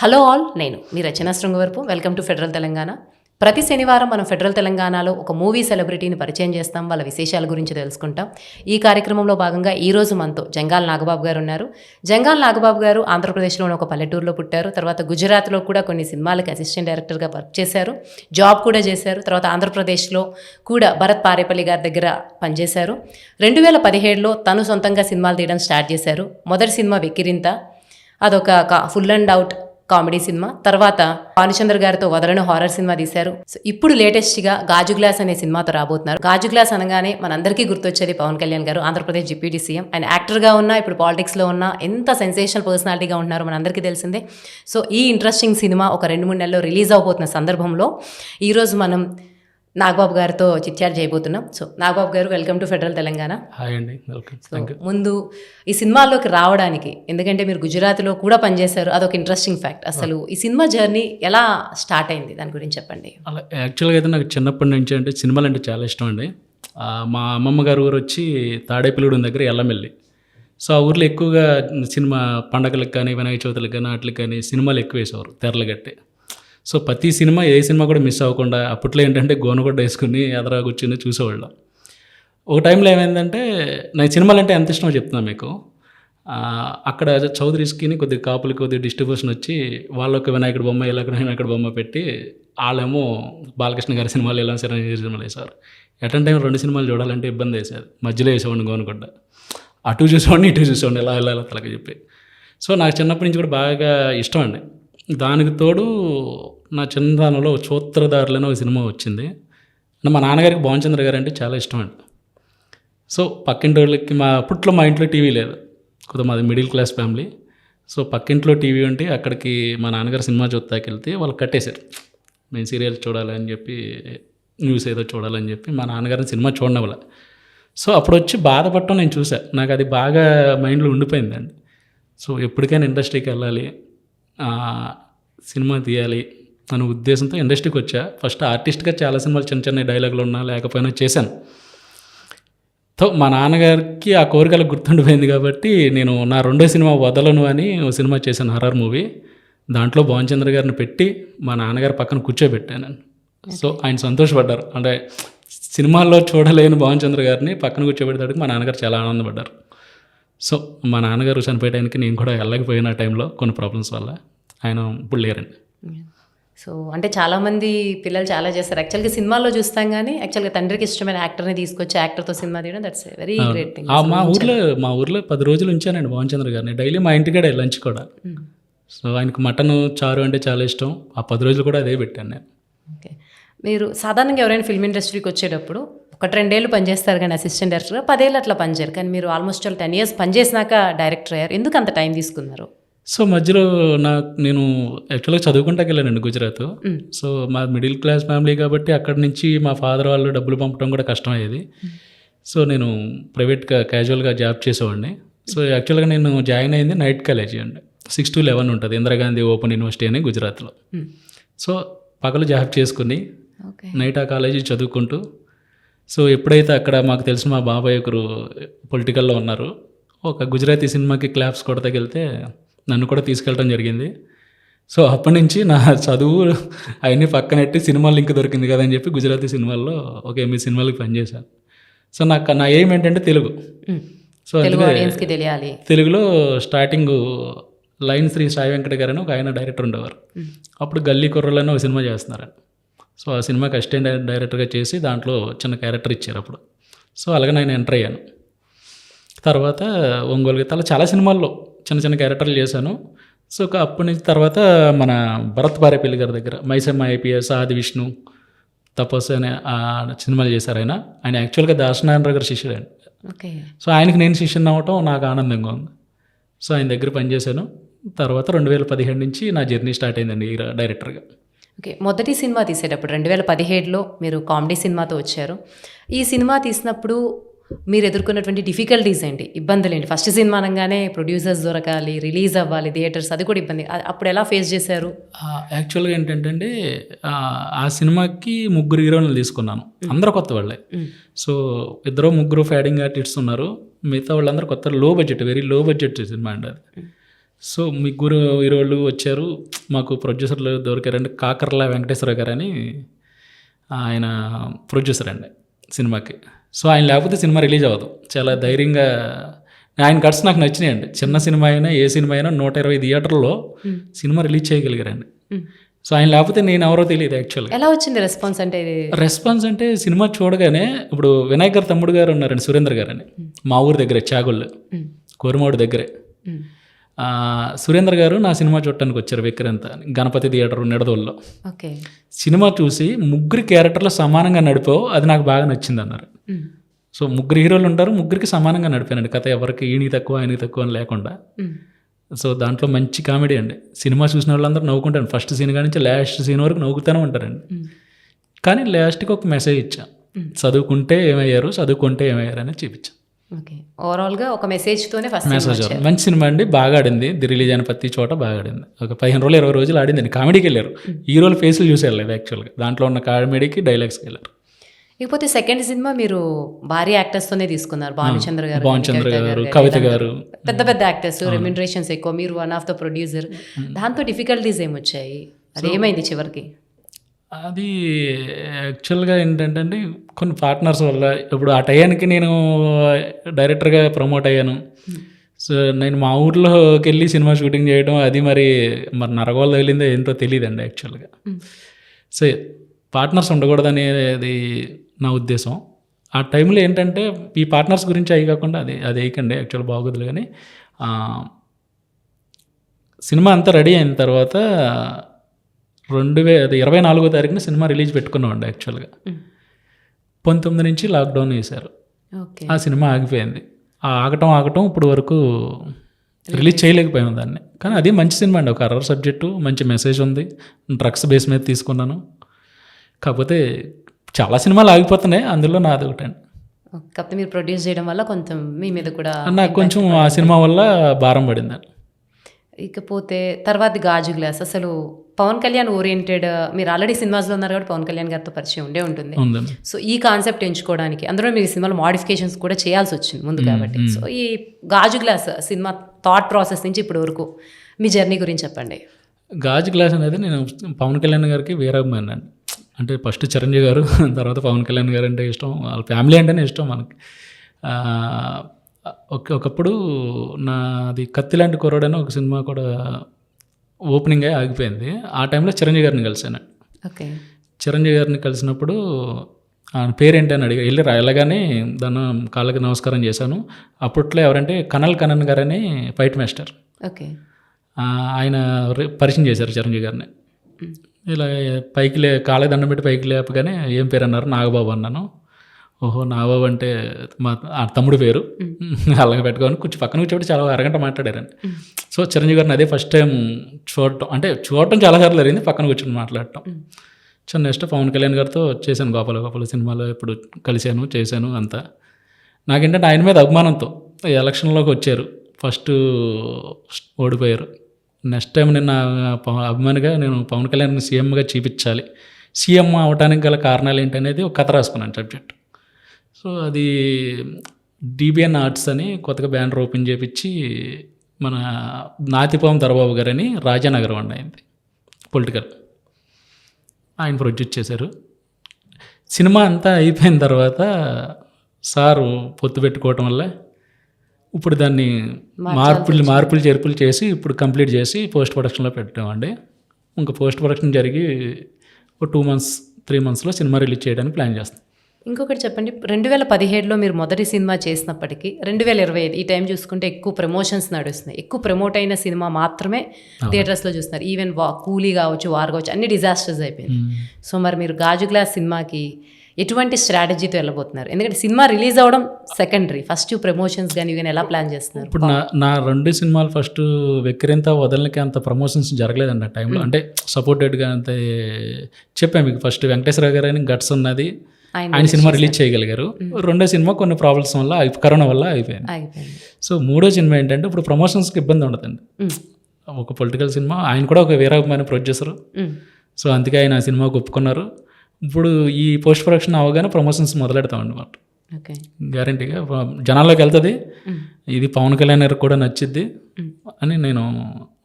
Hello all నేను మీ Rachana Srungavarapu. Welcome to federal Telangana. ప్రతి శనివారం మనం ఫెడరల్ తెలంగాణలో ఒక మూవీ సెలబ్రిటీని పరిచయం చేస్తాం వాళ్ళ విశేషాల గురించి తెలుసుకుంటాం. ఈ కార్యక్రమంలో భాగంగా ఈరోజు మనతో జంగాల్ నాగబాబు గారు ఉన్నారు. జంగాల్ నాగబాబు గారు ఆంధ్రప్రదేశ్లోని ఒక పల్లెటూరులో పుట్టారు. తర్వాత గుజరాత్లో కూడా కొన్ని సినిమాలకు అసిస్టెంట్ డైరెక్టర్గా వర్క్ చేశారు. జాబ్ కూడా చేశారు. తర్వాత ఆంధ్రప్రదేశ్లో కూడా భరత్ పారేపల్లి గారి దగ్గర పనిచేశారు. రెండు వేల పదిహేడులో తను సొంతంగా సినిమాలు తీయడం స్టార్ట్ చేశారు. మొదటి సినిమా వెక్కిరింత. అదొక full and out comedy cinema తర్వాత భానుచంద్ర గారితో వదలను హారర్ సినిమా తీశారు. సో ఇప్పుడు లేటెస్ట్గా గాజు గ్లాస్ అనే సినిమాతో రాబోతున్నారు. గాజు గ్లాస్ అనగానే మనందరికీ గుర్తొచ్చేది పవన్ కళ్యాణ్ గారు ఆంధ్రప్రదేశ్ డిప్యూటీ సీఎం. ఆయన యాక్టర్గా ఉన్నా ఇప్పుడు పాలిటిక్స్లో ఉన్నా ఎంత సెన్సేషనల్ పర్సనాలిటీగా ఉంటున్నారో మనందరికీ తెలిసిందే. సో ఈ ఇంట్రెస్టింగ్ సినిమా ఒక రెండు మూడు నెలల్లో రిలీజ్ అవబోతున్న సందర్భంలో ఈరోజు మనం నాగబాబు గారితో చిట్చాట్ చేయబోతున్నాం. So Nagababu garu welcome to federal Telangana. Hi అండి వెల్కమ్. ముందు ఈ సినిమాల్లోకి రావడానికి ఎందుకంటే మీరు గుజరాత్లో కూడా పనిచేశారు అదొక ఇంట్రెస్టింగ్ ఫ్యాక్ట్ అసలు ఈ సినిమా జర్నీ ఎలా స్టార్ట్ అయింది? దాని గురించి చెప్పండి. అలా యాక్చువల్గా అయితే నాకు చిన్నప్పటి నుంచి అంటే సినిమాలు అంటే చాలా ఇష్టం అండి. మా అమ్మమ్మ గారు ఊరు వచ్చి తాడేపల్లిగూడెం దగ్గర ఎల్లమెల్లి. సో ఆ ఊర్లో ఎక్కువగా సినిమా పండగలకు కానీ వినాయక చవితులకు కానీ వాటికి కానీ సినిమాలు ఎక్కువ వేసేవారు తెరలు కట్టి. సో ప్రతి సినిమా ఏ సినిమా కూడా మిస్ అవ్వకుండా అప్పట్లో ఏంటంటే గోనగొడ్డ వేసుకుని ఎదరా కూర్చుని చూసేవాళ్ళం. ఒక టైంలో ఏమైందంటే నేను సినిమాలు అంటే ఎంత ఇష్టమో చెప్తున్నా మీకు. అక్కడ అక్కడ చౌదరీస్కి కొద్దిగా కాపులు కొద్దిగా డిస్ట్రిబ్యూషన్ వచ్చి వాళ్ళొక వినాయకుడు బొమ్మ ఇలా వినాయకుడు బొమ్మ పెట్టి వాళ్ళేమో బాలకృష్ణ గారి సినిమాలు ఇలా సరే సినిమాలు వేసేవారు ఎటన్ టైం రెండు సినిమాలు చూడాలంటే ఇబ్బంది వేసేది. మధ్యలో వేసేవాడిని గోనుగొడ్డ అటు చూసేవాడిని ఇటు చూసేవాడిని ఎలా ఇలా ఇలా తలకి చెప్పి. సో నాకు చిన్నప్పటి నుంచి కూడా బాగా ఇష్టం అండి. దానికి తోడు నా చిన్నదానంలో చోత్రదారులని ఒక సినిమా వచ్చింది. మా నాన్నగారికి భావచంద్ర గారు అంటే చాలా ఇష్టం అండి. సో పక్కింటి వాళ్ళకి మా అప్పట్లో మా ఇంట్లో టీవీ లేదు. కొద్దిగా మాది మిడిల్ క్లాస్ ఫ్యామిలీ. సో పక్కింట్లో టీవీ ఉంటే అక్కడికి మా నాన్నగారు సినిమా చూస్తాకి వెళ్తే వాళ్ళు కట్టేశారు. మేము సీరియల్ చూడాలని చెప్పి న్యూస్ ఏదో చూడాలని చెప్పి మా నాన్నగారిని సినిమా చూడనవల సో అప్పుడు వచ్చి బాధపడటం నేను చూసా నాకు అది బాగా మైండ్లో ఉండిపోయిందండి. సో ఎప్పటికైనా ఇండస్ట్రీకి వెళ్ళాలి సినిమా తీయాలి. అనే ఉద్దేశంతో ఇండస్ట్రీకి వచ్చా. ఫస్ట్ ఆర్టిస్ట్గా చాలా సినిమాలు చిన్న చిన్న డైలాగులు ఉన్నా లేకపోయినా చేశాను. తో మా నాన్నగారికి ఆ కోరికలు గుర్తుండిపోయింది కాబట్టి నేను నా రెండో సినిమా వదలను అని ఓ సినిమా చేశాను హర్రర్ మూవీ దాంట్లో భావచంద్ర గారిని పెట్టి మా నాన్నగారి పక్కన కూర్చోబెట్టాను సో ఆయన సంతోషపడ్డారు. అంటే సినిమాల్లో చూడలేని భావచంద్ర గారిని పక్కన కూర్చోబెడతాడికి మా నాన్నగారు చాలా ఆనందపడ్డారు. సో మా నాన్నగారు చనిపోయే టైంకి నేను కూడా వెళ్ళకపోయిన టైంలో కొన్ని ప్రాబ్లమ్స్ వల్ల ఆయన ఇప్పుడు లేరండి. సో అంటే చాలా మంది పిల్లలు చాలా చేస్తారు. యాక్చువల్గా సినిమాల్లో చూస్తాం కానీ యాక్చువల్గా తండ్రికి ఇష్టమైన యాక్టర్ని తీసుకొచ్చి యాక్టర్తో సినిమా తీయడం దట్స్ వెరీ గ్రేట్ థింగ్ మా ఊర్లో మా ఊర్లో పది రోజులు ఉంచానండి భావచంద్ర గారిని. డైలీ మా ఇంటికాడే లంచ్ కూడా. సో ఆయనకు మటన్ చారు అంటే చాలా ఇష్టం. ఆ పది రోజులు కూడా అదే పెట్టాను నేను. ఓకే. మీరు సాధారణంగా ఎవరైనా ఫిల్మ్ ఇండస్ట్రీకి వచ్చేటప్పుడు ఒకటి రెండేళ్ళు పనిచేస్తారు కానీ అసిస్టెంట్ డైరెక్టర్గా పదేళ్ళు అట్లా పనిచేయరు. కానీ మీరు ఆల్మోస్ట్ ఆల్ టెన్ ఇయర్స్ పనిచేసినాక డైరెక్టర్ అయ్యారు. ఎందుకు అంత టైం తీసుకున్నారు? సో మధ్యలో నాకు నేను యాక్చువల్గా చదువుకుంటాకి వెళ్ళానండి గుజరాత్ సో మా మిడిల్ క్లాస్ ఫ్యామిలీ కాబట్టి అక్కడి నుంచి మా ఫాదర్ వాళ్ళు డబ్బులు పంపడం కూడా కష్టమయ్యేది. సో నేను ప్రైవేట్గా క్యాజువల్గా జాబ్ చేసేవాడిని. సో యాక్చువల్గా నేను జాయిన్ అయింది నైట్ కాలేజీ అండి. సిక్స్ టు లెవెన్ ఉంటుంది ఇందిరాగాంధీ ఓపెన్ యూనివర్సిటీ అని గుజరాత్లో. సో పగలు జాబ్ చేసుకుని నైట్ ఆ కాలేజీ చదువుకుంటూ సో ఎప్పుడైతే అక్కడ మాకు తెలిసిన మా బాబాయ్ ఒకరు పొలిటికల్లో ఉన్నారు ఒక గుజరాతీ సినిమాకి క్లాప్స్ కొడతకెళ్తే నన్ను కూడా తీసుకెళ్ళడం జరిగింది. సో అప్పటి నుంచి నా చదువు అవన్నీ పక్కనెట్టి సినిమా లింక్ దొరికింది కదా అని చెప్పి గుజరాతీ సినిమాల్లో ఒక ఎనిమిది సినిమాలకి పనిచేశాను సో నాకు నా ఎయిమ్ ఏంటంటే తెలుగు. సో తెలియాలి. తెలుగులో స్టార్టింగ్ లైన్ శ్రీ సాయి వెంకట గారు అని ఒక ఆయన డైరెక్టర్ ఉండేవారు. అప్పుడు గల్లీ కుర్రలు అని ఒక సినిమా చేస్తున్నారు సో ఆ సినిమాకి అసిస్టెంట్ డైరెక్టర్గా చేసి దాంట్లో చిన్న క్యారెక్టర్ ఇచ్చారు అప్పుడు. సో అలాగే నేను ఎంటర్ అయ్యాను. తర్వాత ఒంగోలు గీత అలా చాలా సినిమాల్లో చిన్న చిన్న క్యారెక్టర్లు చేశాను. సో అప్పటి నుంచి తర్వాత మన భరత్ బారేపల్లి గారి దగ్గర మైసమ్మ ఐపీఎస్ ఆది విష్ణు తపస్సు అనే ఆ సినిమాలు చేశారు ఆయన. ఆయన యాక్చువల్గా దాసనారాయణ గారి శిష్యుడు ఆయన. ఓకే. సో ఆయనకి నేను శిష్యుని అవ్వటం నాకు ఆనందంగా ఉంది. సో ఆయన దగ్గర పనిచేశాను తర్వాత రెండు వేల పదిహేడు నుంచి నా జర్నీ స్టార్ట్ అయిందండి డైరెక్టర్గా. ఓకే. మొదటి సినిమా తీసేటప్పుడు రెండు వేల పదిహేడులో మీరు కామెడీ సినిమాతో వచ్చారు. ఈ సినిమా తీసినప్పుడు మీరు ఎదుర్కొన్నటువంటి డిఫికల్టీస్ ఏంటి? ఇబ్బందులు ఏంటి? ఫస్ట్ సినిమా అనగానే ప్రొడ్యూసర్స్ దొరకాలి రిలీజ్ అవ్వాలి థియేటర్స్ అది కూడా ఇబ్బంది. అప్పుడు ఎలా ఫేస్ చేశారు? యాక్చువల్గా ఏంటంటే ఆ, సినిమాకి ముగ్గురు హీరోయిన్లు తీసుకున్నాను. అందరూ కొత్త వాళ్ళే. సో ఇద్దరు ముగ్గురు ఫ్యాడింగ్ ఆర్టిస్ట్స్ ఉన్నారు. మిగతా వాళ్ళందరూ కొత్త low budget very low budget cinema అండి అది. సో ముగ్గురు హీరోలు వచ్చారు. మాకు ప్రొడ్యూసర్లు దొరికారండి. కాకర్ల వెంకటేశ్వర గారు అని ఆయన ప్రొడ్యూసర్ అండి సినిమాకి. సో ఆయన లేకపోతే సినిమా రిలీజ్ అవ్వదు. చాలా ధైర్యంగా ఆయన కట్స్ నాకు నచ్చినాయండి. చిన్న సినిమా అయినా ఏ సినిమా అయినా నూట ఇరవై థియేటర్లో సినిమా రిలీజ్ చేయగలిగారండి. సో ఆయన లేకపోతే నేను ఎవరో తెలియదు యాక్చువల్గా. ఎలా వచ్చింది రెస్పాన్స్ అంటే రెస్పాన్స్ అంటే సినిమా చూడగానే ఇప్పుడు వినాయక్ గారు తమ్ముడు గారు ఉన్నారండి సురేంద్ర గారు అని మా ఊరి దగ్గరే చాగొల్లు. కోరమాడు దగ్గరే. సురేంద్ర గారు నా సినిమా చూడటానికి వచ్చారు విక్రంత గణపతి థియేటర్ నిడదోల్లో. సినిమా చూసి ముగ్గురు క్యారెక్టర్లు సమానంగా నడిపావు అది నాకు బాగా నచ్చింది అన్నారు. సో ముగ్గురు హీరోలు ఉంటారు ముగ్గురికి సమానంగా నడిపానండి కథ ఎవరికి ఈయనకి తక్కువ ఆయనకి తక్కువ అని లేకుండా. సో దాంట్లో మంచి కామెడీ అండి. సినిమా చూసిన వాళ్ళందరూ నవ్వుకుంటారు ఫస్ట్ సీన్ నుంచి లాస్ట్ సీన్ వరకు నవ్వుతూనే ఉంటారండి. మ్, కానీ లాస్ట్కి ఒక మెసేజ్ ఇచ్చా. చదువుకుంటే ఏమయ్యారు చదువుకుంటే ఏమయ్యారు అని చూపించాం. ఓకే ఓవరాల్గా ఒక మెసేజ్తోనే ఫస్ట్ మెసేజ్ మంచి సినిమా అండి బాగా ఆడింది. ది రిలీజ్ అయిన ప్రతి చోట బాగా ఆడింది. ఒక పదిహేను రోజులు ఇరవై రోజులు ఆడిందండి కామెడీకి వెళ్ళారు. హీరోల ఫేసులు చూసి వెళ్ళలేదు యాక్చువల్గా దాంట్లో ఉన్న కామెడీకి డైలాగ్స్కి వెళ్ళారు. ఇకపోతే సెకండ్ సినిమా మీరు భారీ యాక్టర్స్ తోనే తీసుకున్నారు భానుచంద్ర గారు భానుచంద్ర గారు, కవిత. గారు. పెద్ద పెద్ద యాక్టర్స్ రెమ్యూనరేషన్స్ ఎక్కువ. మీరు వన్ ఆఫ్ ద ప్రొడ్యూసర్ దాంతో డిఫికల్టీస్ ఏమొచ్చాయి అది ఏమైంది చివరికి? అది యాక్చువల్గా ఏంటంటే అండి కొన్ని పార్ట్నర్స్ వల్ల ఇప్పుడు ఆ టయానికి నేను డైరెక్టర్గా ప్రమోట్ అయ్యాను. సో నేను మా ఊర్లోకి వెళ్ళి సినిమా షూటింగ్ చేయడం అది మరి మరి నరగోళ్ళు తగిలిందో ఏంటో తెలియదండి యాక్చువల్గా సో పార్ట్నర్స్ ఉండకూడదనేది నా ఉద్దేశం. ఆ టైంలో ఏంటంటే ఈ పార్ట్నర్స్ గురించి అవి కాకుండా అది అది వేయకండి యాక్చువల్ బాగోదులు కానీ సినిమా అంతా రెడీ అయిన తర్వాత రెండు వే అది ఇరవై నాలుగో తారీఖున సినిమా రిలీజ్ పెట్టుకున్నామండి యాక్చువల్గా పంతొమ్మిది నుంచి లాక్డౌన్ వేశారు. ఆ సినిమా ఆగిపోయింది. ఆ ఆగటం ఆగటం ఇప్పుడు వరకు రిలీజ్ చేయలేకపోయాం దాన్ని. కానీ అది మంచి సినిమా అండి ఒక అర్రర్ సబ్జెక్టు మంచి మెసేజ్ ఉంది. డ్రగ్స్ బేస్ మీద తీసుకున్నాను. కాకపోతే చాలా సినిమాలు ఆగిపోతున్నాయి అందులో నాది ఒకటి అండి కాకపోతే మీరు ప్రొడ్యూస్ చేయడం వల్ల కొంచెం మీ మీద కూడా నాకు కొంచెం ఆ సినిమా వల్ల భారం పడిందండి ఇకపోతే తర్వాత గాజు గ్లాస్ అసలు పవన్ కళ్యాణ్ ఓరియంటెడ్ మీరు ఆల్రెడీ సినిమాస్లో ఉన్నారు కాబట్టి పవన్ కళ్యాణ్ గారితో పరిచయం ఉండే ఉంటుంది. సో ఈ కాన్సెప్ట్ ఎంచుకోవడానికి అందులో మీరు సినిమాలో మాడిఫికేషన్స్ కూడా చేయాల్సి వచ్చింది ముందు కాబట్టి. సో ఈ గాజు గ్లాస్ సినిమా థాట్ ప్రాసెస్ నుంచి ఇప్పటి వరకు మీ జర్నీ గురించి చెప్పండి. గాజు గ్లాస్ అనేది నేను పవన్ కళ్యాణ్ గారికి వీరాభిమాని అండి. అంటే ఫస్ట్ చిరంజీవి గారు తర్వాత పవన్ కళ్యాణ్ గారు అంటే ఇష్టం. వాళ్ళ ఫ్యామిలీ అంటేనే ఇష్టం మనకి. ఒక ఒకప్పుడు నాది కత్తి లాంటి కుర్రాడు అని ఒక సినిమా కూడా ఓపెనింగ్ అయి ఆగిపోయింది. ఆ టైంలో చిరంజీవి గారిని కలిశాను. ఓకే. చిరంజీవి గారిని కలిసినప్పుడు ఆయన పేరేంటి అని అడిగా. వెళ్ళి రాయలగానే దాని కాళ్ళకి నమస్కారం చేశాను. అప్పట్లో ఎవరంటే కనల్ కనన్ గారని ఫైట్ మాస్టర్. ఓకే. ఆయన పరిచయం చేశారు చిరంజీవి గారిని. ఇలా పైకి లే కాళ్ళకి దండం పెట్టి పైకి లేపగానే ఏం పేరు అన్నారు? నాగబాబు అన్నాను. ఓహో నాగబాబు అంటే మా తమ్ముడు పేరు. అలాగే పెట్టుకొని కూర్చో పక్కన కూర్చోబెట్టి చాలా అరగంట మాట్లాడారండి. సో చిరంజీవి గారిని అదే ఫస్ట్ టైం చూడటం అంటే చూడటం చాలాసార్లు జరిగింది పక్కన కూర్చొని మాట్లాడటం. సో నెక్స్ట్ పవన్ కళ్యాణ్ గారితో చేశాను గోపాల గోపాల సినిమాలో ఇప్పుడు కలిశాను చేశాను అంతా. నాకేంటంటే ఆయన మీద అభిమానంతో ఎలక్షన్లోకి వచ్చారు. ఫస్ట్ ఓడిపోయారు. నెక్స్ట్ టైం నేను నా అభిమానిగా నేను పవన్ కళ్యాణ్ సీఎంగా చూపించాలి. సీఎం అవడానికి గల కారణాలు ఏంటనేది ఒక కథ రాసుకున్నాను సబ్జెక్ట్. సో అది డిబిఎన్ ఆర్ట్స్ అని కొత్తగా బ్యానర్ ఓపెన్ చేపించి మన నాతిపాం దొరబాబు గారని రాజానగరం అండి అయింది. పొలిటికల్ ఆయన ప్రొడ్యూస్ చేశారు. సినిమా అంతా అయిపోయిన తర్వాత సారు పొత్తు పెట్టుకోవటం వల్ల ఇప్పుడు దాన్ని మార్పులు మార్పులు చేర్పులు చేసి ఇప్పుడు కంప్లీట్ చేసి పోస్ట్ ప్రొడక్షన్లో పెట్టామండి. ఇంకా పోస్ట్ ప్రొడక్షన్ జరిగి ఒక టూ మంత్స్ త్రీ మంత్స్లో సినిమా రిలీజ్ చేయడానికి ప్లాన్ చేస్తాం. ఇంకొకటి చెప్పండి. రెండు వేల పదిహేడులో మీరు మొదటి సినిమా చేసినప్పటికీ రెండు వేల ఇరవై ఐదు ఈ టైం చూసుకుంటే ఎక్కువ ప్రమోషన్స్ నడుస్తున్నాయి. ఎక్కువ ప్రమోట్ అయిన సినిమా మాత్రమే థియేటర్స్లో చూస్తున్నారు. ఈవెన్ వా కూలీ కావచ్చు వార్ కావచ్చు అన్ని డిజాస్టర్స్ అయిపోయింది సో మరి మీరు గాజు గ్లాస్ సినిమాకి ఎటువంటి స్ట్రాటజీతో వెళ్ళబోతున్నారు? ఎందుకంటే సినిమా రిలీజ్ అవ్వడం సెకండరీ ఫస్ట్ ప్రమోషన్స్ కానీ ఇవన్నీ ఎలా ప్లాన్ చేస్తున్నారు? ఇప్పుడు నా నా రెండు సినిమాలు ఫస్ట్ వెక్కిరింత వదలకి అంత ప్రమోషన్స్ జరగలేదండి ఆ టైంలో అంటే సపోర్టెడ్గా అంత చెప్పాను మీకు ఫస్ట్ వెంకటేశ్వర గారు అని గట్స్ ఉన్నది. ఆయన సినిమా రిలీజ్ చేయగలిగారు. రెండో సినిమా కొన్ని ప్రాబ్లమ్స్ వల్ల కరోనా వల్ల అయిపోయింది. సో మూడో సినిమా ఏంటంటే ఇప్పుడు ప్రమోషన్స్కి ఇబ్బంది ఉండదండి. ఉమ్, ఒక పొలిటికల్ సినిమా ఆయన కూడా ఒక వీరాభిమాని ప్రొడ్యూసరు సో అందుకే ఆయన ఆ సినిమాకు ఒప్పుకున్నారు. ఇప్పుడు ఈ పోస్ట్ ప్రొడక్షన్ అవగానే ప్రమోషన్స్ మొదలెడతామండి మాట ఓకే. గ్యారంటీగా జనాల్లోకి వెళ్తుంది. ఇది పవన్ కళ్యాణ్ గారికి కూడా నచ్చిద్ది. అని నేను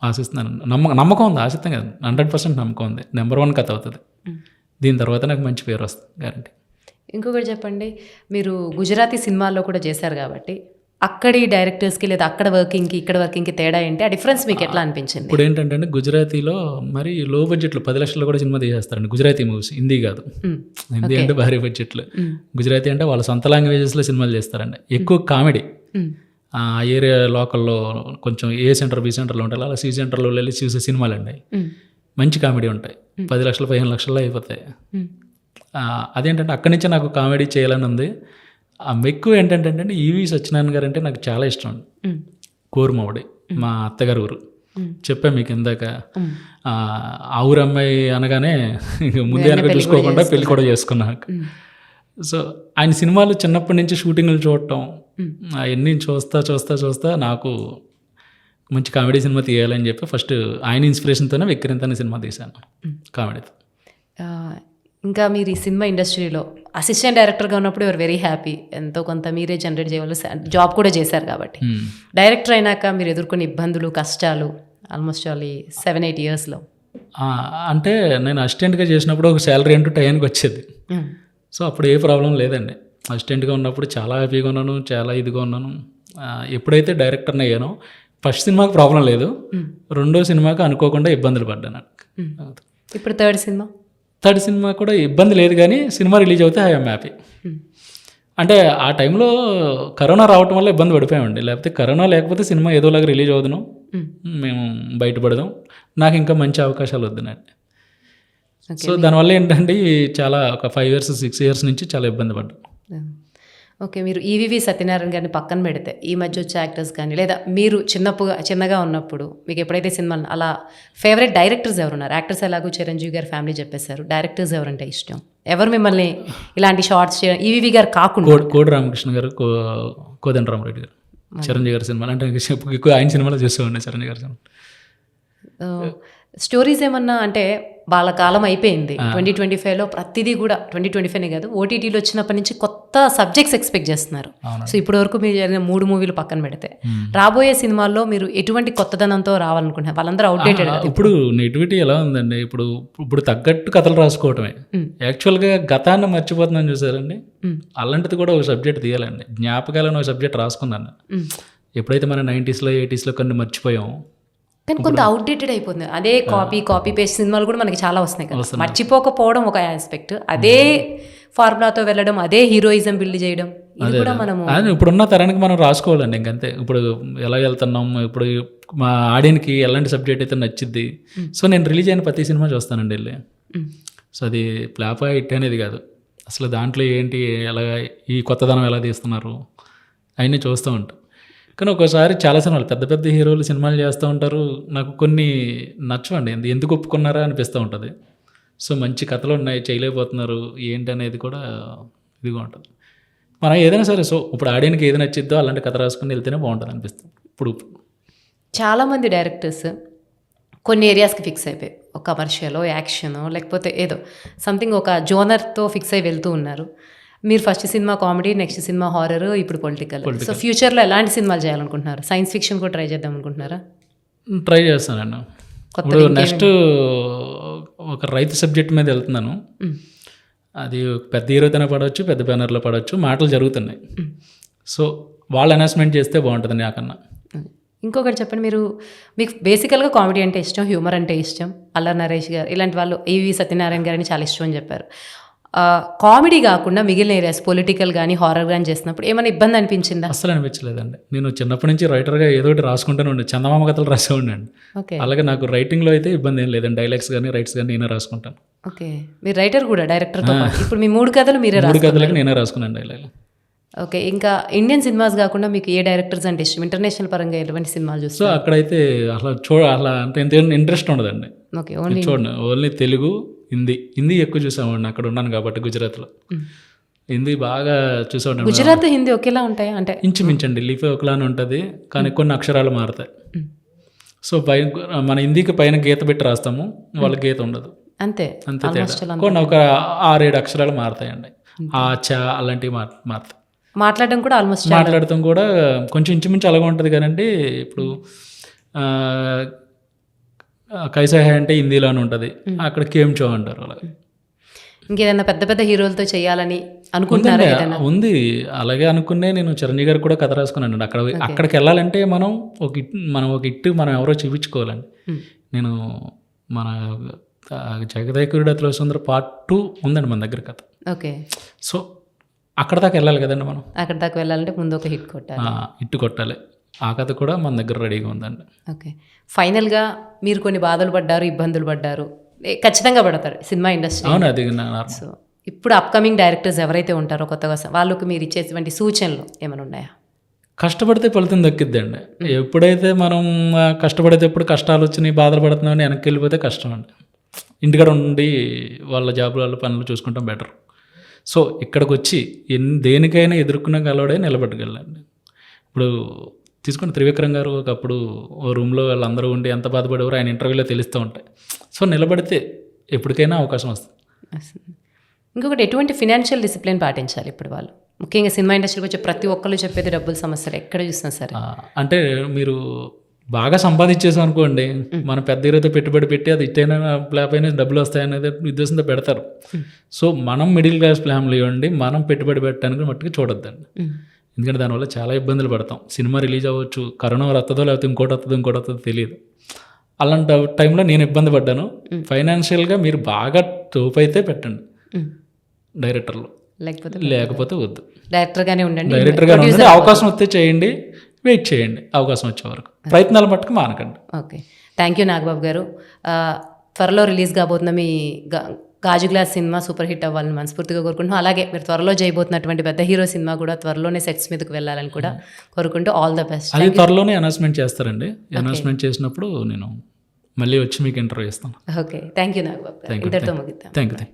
ఆశిస్తున్నాను. నమ్మ నమ్మకం ఉంది ఆశిస్తాం కదా. హండ్రెడ్ పర్సెంట్ నమ్మకం ఉంది. నెంబర్ వన్ కథ అవుతుంది. దీని తర్వాత నాకు మంచి పేరు వస్తుంది గ్యారంటీ ఇంకొకటి చెప్పండి మీరు గుజరాతీ సినిమాల్లో కూడా చేశారు కాబట్టి అక్కడి డైరెక్టర్స్కి లేదా అక్కడ వర్కింగ్కి ఇక్కడ వర్కింగ్కి తేడా ఏంటి? ఆ డిఫరెన్స్ మీకు ఎట్లా అనిపించింది? ఇప్పుడు ఏంటంటే గుజరాతీలో మరి లో బడ్జెట్లో పది లక్షలు కూడా సినిమా తీసేస్తారండి గుజరాతీ మూవీస్ హిందీ కాదు. హిందీ అంటే భారీ బడ్జెట్లు. గుజరాతీ అంటే వాళ్ళ సొంత లాంగ్వేజెస్లో సినిమాలు చేస్తారండి. ఎక్కువ కామెడీ. ఆ ఏరియా లోకల్లో కొంచెం ఏ సెంటర్ బి సెంటర్లో ఉంటాయి అలా సి సెంటర్లో వెళ్ళి చూసే సినిమాలు అండి. మంచి కామెడీ ఉంటాయి. పది లక్షలు పదిహేను లక్షల్లో అయిపోతాయి. అదేంటంటే అక్కడి నుంచే నాకు కామెడీ చేయాలని ఉంది. ఆ మెక్కువ ఏంటంటే అంటే ఈవి సత్యనారాయణ గారు అంటే నాకు చాలా ఇష్టం అండి. కోరుమావిడి మా అత్తగారు ఊరు. చెప్పా మీకు ఇందాక. ఆ ఊరు అమ్మాయి అనగానే ముందే చూసుకోకుండా పెళ్ళి కూడా చేసుకున్నాక. సో ఆయన సినిమాలు చిన్నప్పటి నుంచి షూటింగ్లు చూడటం. అవన్నీ చూస్తా చూస్తా చూస్తా నాకు మంచి కామెడీ సినిమా తీయాలని చెప్పి ఫస్ట్ ఆయన ఇన్స్పిరేషన్తోనే విక్రింతనే సినిమా తీశాను కామెడీతో ఇంకా మీరు ఈ సినిమా ఇండస్ట్రీలో అసిస్టెంట్ డైరెక్టర్గా ఉన్నప్పుడు యువర్ వెరీ హ్యాపీ ఎంతో కొంత మీరే జనరేట్ చేయవాలి జాబ్ కూడా చేశారు కాబట్టి. డైరెక్టర్ అయినాక మీరు ఎదుర్కొన్న ఇబ్బందులు కష్టాలు ఆల్మోస్ట్ ఆల్ ఈ సెవెన్ ఎయిట్ ఇయర్స్లో అంటే నేను అసిస్టెంట్గా చేసినప్పుడు ఒక శాలరీ అంటూ టైంకి వచ్చేది. సో అప్పుడు ఏ ప్రాబ్లం లేదండి. అసిస్టెంట్గా ఉన్నప్పుడు చాలా హ్యాపీగా ఉన్నాను చాలా ఇదిగా ఉన్నాను. ఎప్పుడైతే డైరెక్టర్ని అయ్యానో ఫస్ట్ సినిమాకి ప్రాబ్లం లేదు. రెండో సినిమాకి అనుకోకుండా ఇబ్బందులు పడ్డాను. ఇప్పుడు థర్డ్ సినిమా థర్డ్ సినిమా కూడా ఇబ్బంది లేదు కానీ సినిమా రిలీజ్ అవుతే ఐఎమ్ హ్యాపీ. అంటే ఆ టైంలో కరోనా రావటం వల్ల ఇబ్బంది పడిపోయామండి. లేకపోతే కరోనా లేకపోతే సినిమా ఏదోలాగా రిలీజ్ అవుదును. మేము బయటపడదాం. నాకు ఇంకా మంచి అవకాశాలు వద్దునండి. సో దానివల్ల ఏంటంటే చాలా ఒక ఫైవ్ ఇయర్స్ సిక్స్ ఇయర్స్ నుంచి చాలా ఇబ్బంది పడ్డాం. ఓకే మీరు ఈవివి సత్యనారాయణ గారిని పక్కన పెడితే ఈ మధ్య వచ్చే యాక్టర్స్ కానీ లేదా మీరు చిన్నప్పుగా చిన్నగా ఉన్నప్పుడు మీకు ఎప్పుడైతే సినిమాలు అలా ఫేవరెట్ డైరెక్టర్స్ ఎవరున్నారు? యాక్టర్స్ ఎలాగో చిరంజీవి గారి ఫ్యామిలీ చెప్పేశారు డైరెక్టర్స్ ఎవరంటే ఇష్టం? ఎవరు మిమ్మల్ని ఇలాంటి షార్ట్స్ చేయడం ఈవివి గారు కాకుండా? కోడి రామకృష్ణ గారు కో కోదండ రామరెడ్డి గారు చిరంజీవి గారి సినిమాలు అంటే ఎక్కువ- ఆయన సినిమాలో చూసేవాడిని చిరంజీవి గారి సినిమా స్టోరీస్ ఏమన్నా అంటే వాళ్ళ కాలం అయిపోయింది. ట్వంటీ ట్వంటీ ఫైవ్లో ప్రతిదీ కూడా ట్వంటీ ట్వంటీ ఫైవ్ కాదు ఓటీటీలో వచ్చినప్పటి నుంచి కొత్త సబ్జెక్ట్స్ ఎక్స్పెక్ట్ చేస్తున్నారు. సో ఇప్పటి వరకు మీరు జరిగిన మూడు మూవీలు పక్కన పెడితే రాబోయే సినిమాల్లో మీరు ఎటువంటి కొత్తదనంతో రావాలనుకుంటున్నారు? వాళ్ళందరూ అవుట్డేటెడ్ ఇప్పుడు. నెటివిటీ ఎలా ఉందండి? ఇప్పుడు ఇప్పుడు తగ్గట్టు కథలు రాసుకోవటమే. యాక్చువల్గా గతాన్ని మర్చిపోతున్నాను చూసారండి. అలాంటిది కూడా ఒక సబ్జెక్ట్ తీయాలండి. జ్ఞాపకాలను ఒక సబ్జెక్ట్ రాసుకున్నాను. ఎప్పుడైతే మన నైంటీస్లో ఎయిటీస్లో కొన్ని మర్చిపోయాం కానీ కొంత అవుట్డేటెడ్ అయిపోతుంది. అదే కాపీ కాపీ పేస్ట్ సినిమాలు కూడా మనకి చాలా వస్తున్నాయి కదా. మర్చిపోకపోవడం ఒక ఆస్పెక్ట్ అదే ఫార్ములాతో వెళ్ళడం అదే హీరోయిజం బిల్డ్ చేయడం ఇది కూడా మనము అది ఇప్పుడున్న తరానికి మనం రాసుకోవాలండి ఇంకంతే. ఇప్పుడు ఎలా వెళ్తున్నాం ఇప్పుడు మా ఆడియన్కి ఎలాంటి సబ్జెక్ట్ అయితే నచ్చిద్ది. సో నేను రిలీజ్ అయిన ప్రతి సినిమా చూస్తానండి వెళ్ళి. సో అది ఫ్లాప్ హిట్ అనేది కాదు. అసలు దాంట్లో ఏంటి ఎలా ఈ కొత్తదనం ఎలా తీస్తున్నారు అవన్నీ చూస్తూ ఉంటాం. కానీ ఒక్కోసారి చాలా సినిమాలు పెద్ద పెద్ద హీరోలు సినిమాలు చేస్తూ ఉంటారు. నాకు కొన్ని నచ్చవండి. ఎందు- ఎందుకు ఒప్పుకున్నారా అనిపిస్తూ ఉంటుంది. సో మంచి కథలు ఉన్నాయి చేయలేకపోతున్నారు ఏంటి అనేది కూడా ఇదిగా ఉంటుంది. మనం ఏదైనా సరే సో ఇప్పుడు ఆడియన్కి ఏది నచ్చిద్దో అలాంటి కథ రాసుకుని వెళ్తేనే బాగుంటుంది అనిపిస్తుంది. ఇప్పుడు చాలామంది డైరెక్టర్స్ కొన్ని ఏరియాస్కి ఫిక్స్ అయిపోయి ఒక కమర్షియల్ యాక్షన్ లేకపోతే ఏదో సంథింగ్ ఒక జోనర్తో ఫిక్స్ అయి వెళ్తూ ఉన్నారు. మీరు first cinema comedy next cinema horror ఇప్పుడు పొలిటికల్. సో ఫ్యూచర్లో ఎలాంటి సినిమాలు చేయాలనుకుంటున్నారు? సైన్స్ ఫిక్షన్ కూడా ట్రై చేద్దాం అనుకుంటున్నారా? ట్రై చేస్తానండి. ఇప్పుడు నెక్స్ట్ ఒక రైతు సబ్జెక్ట్ మీద వెళ్తున్నాను. అది పెద్ద హీరోతోనే పడవచ్చు పెద్ద బ్యానర్లో పడవచ్చు మాటలు జరుగుతున్నాయి. సో వాళ్ళు అనౌన్స్మెంట్ చేస్తే బాగుంటుంది నాకన్నా. ఇంకొకటి చెప్పండి మీరు మీకు బేసికల్గా కామెడీ అంటే ఇష్టం హ్యూమర్ అంటే ఇష్టం? అల్లరి నరేష్ గారు ఇలాంటి వాళ్ళు ఏవి సత్యనారాయణ గారిని చాలా ఇష్టం అని చెప్పారు. కామెడీ కాకుండా మిగిలిన ఏరియాస్ పొలిటికల్ కానీ హారర్ కానీ చేసినప్పుడు ఏమైనా ఇబ్బంది అనిపించిందా? అస్సలు అనిపించలేదండి. నేను చిన్నప్పటి నుంచి రైటర్గా ఏదో ఒకటి రాసుకుంటూనే ఉండే. చందమామ కథలు రాసేవాడిని ఓకే. అలాగే నాకు రైటింగ్లో అయితే ఇబ్బంది ఏం లేదండి. డైలాగ్స్ కానీ రైట్స్ కానీ నేనే రాసుకుంటాను. ఓకే. మీరు రైటర్ కూడా డైరెక్టర్తో పాటు. ఇప్పుడు మీ మూడు కథలు మీరే మూడు కథలకి నేనే రాసుకున్నాను డైలాగ్ ఓకే. ఇంకా ఇండియన్ సినిమాస్ కాకుండా మీకు ఏ డైరెక్టర్స్ అంటే ఇష్టం? ఇంటర్నేషనల్ పరంగా ఎటువంటి సినిమాలు చూస్తారు? అక్కడైతే అట్లా చూ అట్లా అంటే ఇంట్రెస్ట్ ఉండదండి. ఓకే. ఓన్లీ చూడండి ఓన్లీ తెలుగు హిందీ హిందీ ఎక్కువ చూసామండి అక్కడ ఉన్నాను కాబట్టి గుజరాత్లో. హిందీ బాగా చూసామండి గుజరాత్ హిందీ ఒకేలా ఉంటాయా? అంటే ఇంచుమించండి లిపి ఒకలానే ఉంటుంది కానీ కొన్ని అక్షరాలు మారుతాయి. సో పైన మన హిందీకి పైన గీత పెట్టి రాస్తాము వాళ్ళ గీత ఉండదు. అంతే అంతే తేడా. కొన్ని ఒక ఆరేడు అక్షరాలు మారుతాయండి. ఆ చ అలాంటివి మార్ మారుతాయి. మాట్లాడడం కూడా ఆల్మోస్ట్ మాట్లాడటం కూడా కొంచెం ఇంచుమించు అలాగే ఉంటుంది కానండి. ఇప్పుడు కైసా హై అంటే హిందీలోనే ఉంటుంది. అక్కడ కేమ్ చో అంటారు అలా ఇంకేదైనా పెద్ద పెద్ద హీరోలతో చేయాలని అనుకుంటున్నారా ఉంది. అలాగే అనుకునే నేను చిరంజీవి గారు కూడా కథ రాసుకున్నాను అక్కడ అక్కడికి వెళ్ళాలంటే మనం ఒక మనం ఒక ఇట్టు మనం ఎవరో చూపించుకోవాలండి. నేను మన ఆ, జగదేకురుడు అతల సుందర పార్ట్ టూ ఉందండి మన దగ్గర కథ. ఓకే. సో అక్కడ దాకా వెళ్ళాలి కదండి మనం. అక్కడ దాకా వెళ్ళాలంటే ముందు ఒక హిట్ కొట్టాలి. ఇట్టు కొట్టాలి. ఆ కథ కూడా మన దగ్గర రెడీగా ఉందండి. ఓకే. ఫైనల్గా మీరు కొన్ని బాధలు పడ్డారు ఇబ్బందులు పడ్డారు ఖచ్చితంగా పడతారు సినిమా ఇండస్ట్రీ. అవును అది సో ఇప్పుడు అప్కమింగ్ డైరెక్టర్స్ ఎవరైతే ఉంటారో కొత్తగా వాళ్ళకు మీరు ఇచ్చేటువంటి సూచనలు ఏమైనా ఉన్నాయా? కష్టపడితే ఫలితం దక్కిద్దండి. ఎప్పుడైతే మనం ఆ, కష్టపడేటప్పుడు కష్టాలు వచ్చినాయి బాధలు పడుతున్నామని వెనక్కి వెళ్ళిపోతే కష్టం అండి ఇంటికాడ ఉండి వాళ్ళ జాబులు వాళ్ళ పనులు చూసుకుంటాం బెటర్. సో ఇక్కడికి వచ్చి ఎన్ దేనికైనా ఎదుర్కొన్న గలవాడే నిలబెట్టగలండి. ఇప్పుడు తీసుకుని త్రివిక్రమ్ గారు ఒకప్పుడు ఓ రూమ్లో వాళ్ళందరూ ఉండి ఎంత బాధపడేవారు ఆయన ఇంటర్వ్యూలో తెలుస్తూ ఉంటాయి. సో నిలబడితే ఎప్పటికైనా అవకాశం వస్తుంది. ఇంకొకటి ఎటువంటి ఫినాన్షియల్ డిసిప్లిన్ పాటించాలి ఇప్పుడు వాళ్ళు? ముఖ్యంగా సినిమా ఇండస్ట్రీకి వచ్చే ప్రతి ఒక్కరు చెప్పేది డబ్బుల సమస్యలు ఎక్కడ చూసినా సరే. అంటే మీరు బాగా సంపాదించేసాం అనుకోండి మన పెద్ద హీరోతో పెట్టుబడి పెట్టి అది ఇట్టైనా లేకపోయినా డబ్బులు వస్తాయనేది ఉద్దేశంతో పెడతారు. సో మనం మిడిల్ క్లాస్ ఫ్యామిలీ ఉండి మనం పెట్టుబడి పెట్టడానికి మట్టుకు చూడొద్దండి. ఎందుకంటే దానివల్ల చాలా ఇబ్బందులు పడతాం. సినిమా రిలీజ్ అవ్వచ్చు కరోనా వస్తుందో లేకపోతే ఇంకోటి వస్తుందో ఇంకోటి వస్తుందో తెలియదు. అలాంటి టైంలో నేను ఇబ్బంది పడ్డాను. ఫైనాన్షియల్గా మీరు బాగా టోప్ అయితే పెట్టండి. డైరెక్టర్లు. లేకపోతే లేకపోతే వద్దు. డైరెక్టర్గానే ఉండండి. డైరెక్టర్గా ఉండండి. అవకాశం వస్తే చేయండి. వెయిట్ చేయండి. అవకాశం వచ్చే వరకు. ప్రయత్నాలు మట్టుకు మానకండి. Okay. Thank you Nagababu garu. త్వరలో రిలీజ్ కాబోతున్న మీ గాజు గ్లాస్ సినిమా సూపర్ హిట్ అవ్వాలని మనస్ఫూర్తిగా కోరుకుంటున్నాం. అలాగే మీరు త్వరలో చేయబోతున్నటువంటి పెద్ద హీరో సినిమా కూడా త్వరలోనే సెట్స్ మీదకి వెళ్ళాలని కూడా కోరుకుంటూ ఆల్ ద బెస్ట్ అది త్వరలోనే అనౌన్స్మెంట్ చేస్తారండి. అనౌన్స్మెంట్ చేసినప్పుడు నేను మళ్ళీ వచ్చి మీకు ఇంటర్వ్యూ ఇస్తాను. Okay thank you Nagababu. ఇంతటితో ముగిద్దాం. Thank you